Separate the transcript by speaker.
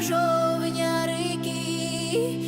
Speaker 1: жовня, жовня